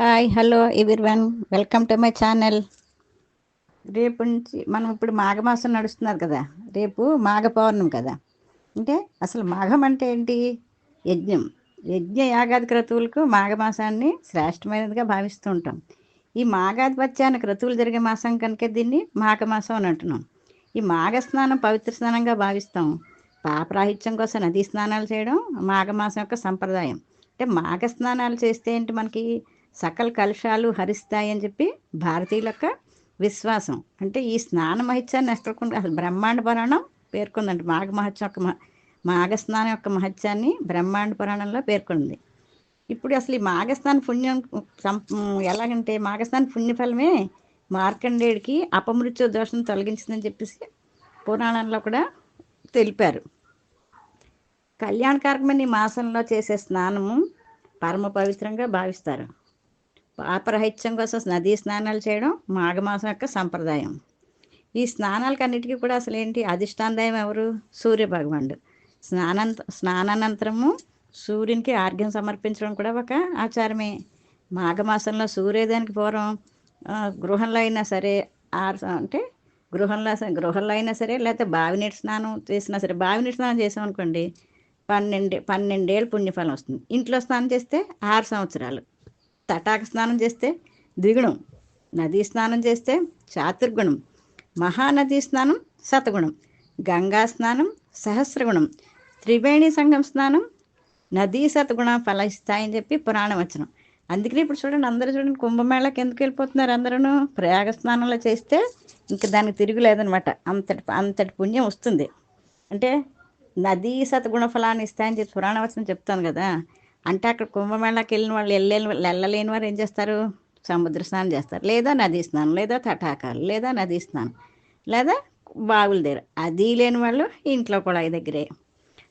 Hi hello everyone welcome to my channel రేపు నుంచి మనం ఇప్పుడు మాఘమాసం నడుస్తున్నారు కదా. రేపు మాఘ పౌర్ణం కదా. అంటే అసలు మాఘం అంటే ఏంటి? యజ్ఞం. యజ్ఞ యాగాది క్రతువులకు మాఘమాసాన్ని శ్రేష్టమైనదిగా భావిస్తూ ఉంటాం. ఈ మాఘాధిపత్యానికి క్రతువులు జరిగే మాసం కనుక దీన్ని మాఘమాసం అని అంటున్నాం. ఈ మాఘ స్నానం పవిత్ర స్నానంగా భావిస్తాం. పాపరాహిత్యం కోసం నదీ స్నానాలు చేయడం మాఘమాసం యొక్క సంప్రదాయం. అంటే మాఘ స్నానాలు చేస్తే ఏంటి మనకి? సకల కలుషాలు హరిస్తాయని చెప్పి భారతీయుల యొక్క విశ్వాసం. అంటే ఈ స్నాన మహత్యాన్ని ఎక్కడికి అసలు బ్రహ్మాండ పురాణం పేర్కొందండి. మాఘ మహత్యం యొక్క మాఘస్నానం మాఘ స్నానం యొక్క మహత్యాన్ని బ్రహ్మాండ పురాణంలో పేర్కొంది. ఇప్పుడు అసలు ఈ మాఘస్నాన పుణ్యం సం- ఎలాగంటే మాఘస్నాన పుణ్యఫలమే మార్కండేయుడికి అపమృత్యు దోషం తొలగించిందని చెప్పేసి పురాణంలో కూడా తెలిపారు. కళ్యాణకారకమైన ఈ మాసంలో చేసే స్నానము పరమ పవిత్రంగా భావిస్తారు. పాపరహిత్యం కోసం నదీ స్నానాలు చేయడం మాఘమాసం యొక్క సంప్రదాయం. ఈ స్నానాలకు అన్నిటికీ కూడా అసలు ఏంటి అధిష్టానదాయం ఎవరు? సూర్య భగవానుడు స్నానంత స్నానానంతరము సూర్యునికి ఆర్ఘ్యం సమర్పించడం కూడా ఒక ఆచారమే. మాఘమాసంలో సూర్యోదయానికి పూర్వం గృహంలో అయినా సరే ఆరు అంటే గృహంలో గృహంలో అయినా సరే లేకపోతే బావినీటి స్నానం చేసినా సరే బావినీటి స్నానం చేసాం అనుకోండి పన్నెండు పన్నెండేళ్ళు పుణ్యఫలం వస్తుంది. ఇంట్లో స్నానం చేస్తే ఆరు సంవత్సరాలు. తటాక స్నానం చేస్తే ద్విగుణం నదీ స్నానం చేస్తే చాతుర్గుణం మహానదీ స్నానం శతగుణం గంగా స్నానం సహస్రగుణం త్రివేణి సంఘం స్నానం నదీ శతగుణ ఫలిస్తాయని చెప్పి పురాణం వచనం. అందుకని ఇప్పుడు చూడండి అందరూ చూడండి కుంభమేళకి ఎందుకు వెళ్ళిపోతున్నారు అందరూ ప్రయాగ స్నానంలో చేస్తే ఇంకా దానికి తిరుగులేదనమాట అంతటి అంతటి పుణ్యం వస్తుంది. అంటే నదీ సతగుణ ఫలాన్ని ఇస్తాయని చెప్పి పురాణ వచనం చెప్తాను కదా. అంటే అక్కడ కుంభమేళాకి వెళ్ళిన వాళ్ళు వెళ్ళలేని వెళ్ళలేని వారు ఏం చేస్తారు? సముద్ర స్నానం చేస్తారు. లేదా నదీ స్నానం లేదా తటాకాలు లేదా నదీ స్నానం లేదా బావుల దగ్గర. అది లేని వాళ్ళు ఇంట్లో కూడా దగ్గరే.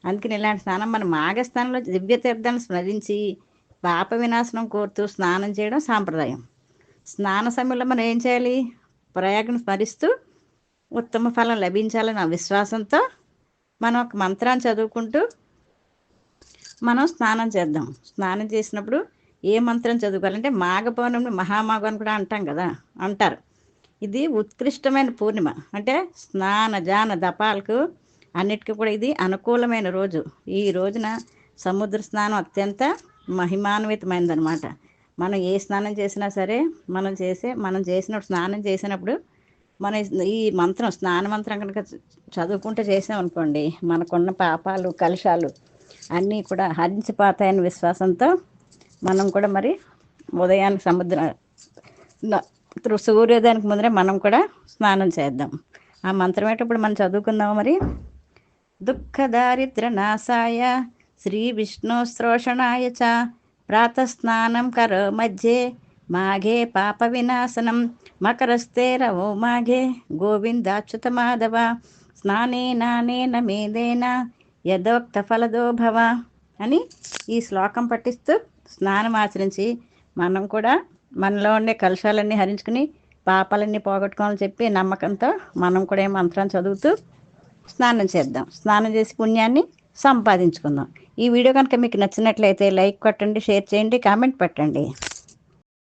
అందుకని ఇలాంటి స్నానం మన మాఘ స్నానంలో దివ్య తీర్థాన్ని స్మరించి పాప వినాశనం కోరుతూ స్నానం చేయడం సాంప్రదాయం. స్నాన సమయంలో మనం ఏం చేయాలి? ప్రయాగను స్మరిస్తూ ఉత్తమ ఫలం లభించాలని విశ్వాసంతో మనం ఒక మంత్రాన్ని చదువుకుంటూ మనం స్నానం చేద్దాం. స్నానం చేసినప్పుడు ఏ మంత్రం చదువుకోవాలంటే మాఘ పౌర్ణమి మహామాఘం అని కూడా అంటాం కదా అంటారు. ఇది ఉత్కృష్టమైన పూర్ణిమ. అంటే స్నాన జాన దపాలకు అన్నిటికీ కూడా ఇది అనుకూలమైన రోజు. ఈ రోజున సముద్ర స్నానం అత్యంత మహిమాన్వితమైనదనమాట మనం ఏ స్నానం చేసినా సరే మనం చేసే మనం చేసినప్పుడు స్నానం చేసినప్పుడు మన ఈ మంత్రం స్నాన మంత్రం కనుక చదువుకుంటూ చేసామనుకోండి మనకున్న పాపాలు కలుషాలు అన్నీ కూడా హరించిపోతాయని విశ్వాసంతో మనం కూడా మరి ఉదయానికి సముద్ర సూర్యోదయానికి ముందరే మనం కూడా స్నానం చేద్దాం. ఆ మంత్రం ఏంటప్పుడు మనం చదువుకుందాం మరి? దుఃఖ దారిద్ర నాశాయ శ్రీ విష్ణు శ్రోషణాయ చ ప్రాతస్నానం కరో మధ్యే మాఘే పాప వినాశనం మకరస్తే రవో మాఘే గోవిందాచ్యుత మాధవ స్నానే నానేన మేదేన యథోక్త ఫలదో భవ అని ఈ శ్లోకం పఠిస్తూ స్నానం ఆచరించి మనం కూడా మనలో ఉండే కలుషాలన్నీ హరించుకుని పాపాలన్నీ పోగొట్టుకోవాలని చెప్పి నమ్మకంతో మనం కూడా ఈ మంత్రం చదువుతూ స్నానం చేద్దాం. స్నానం చేసి పుణ్యాన్ని సంపాదించుకుందాం. ఈ వీడియో కనుక మీకు నచ్చినట్లయితే లైక్ కొట్టండి షేర్ చేయండి కామెంట్ పెట్టండి.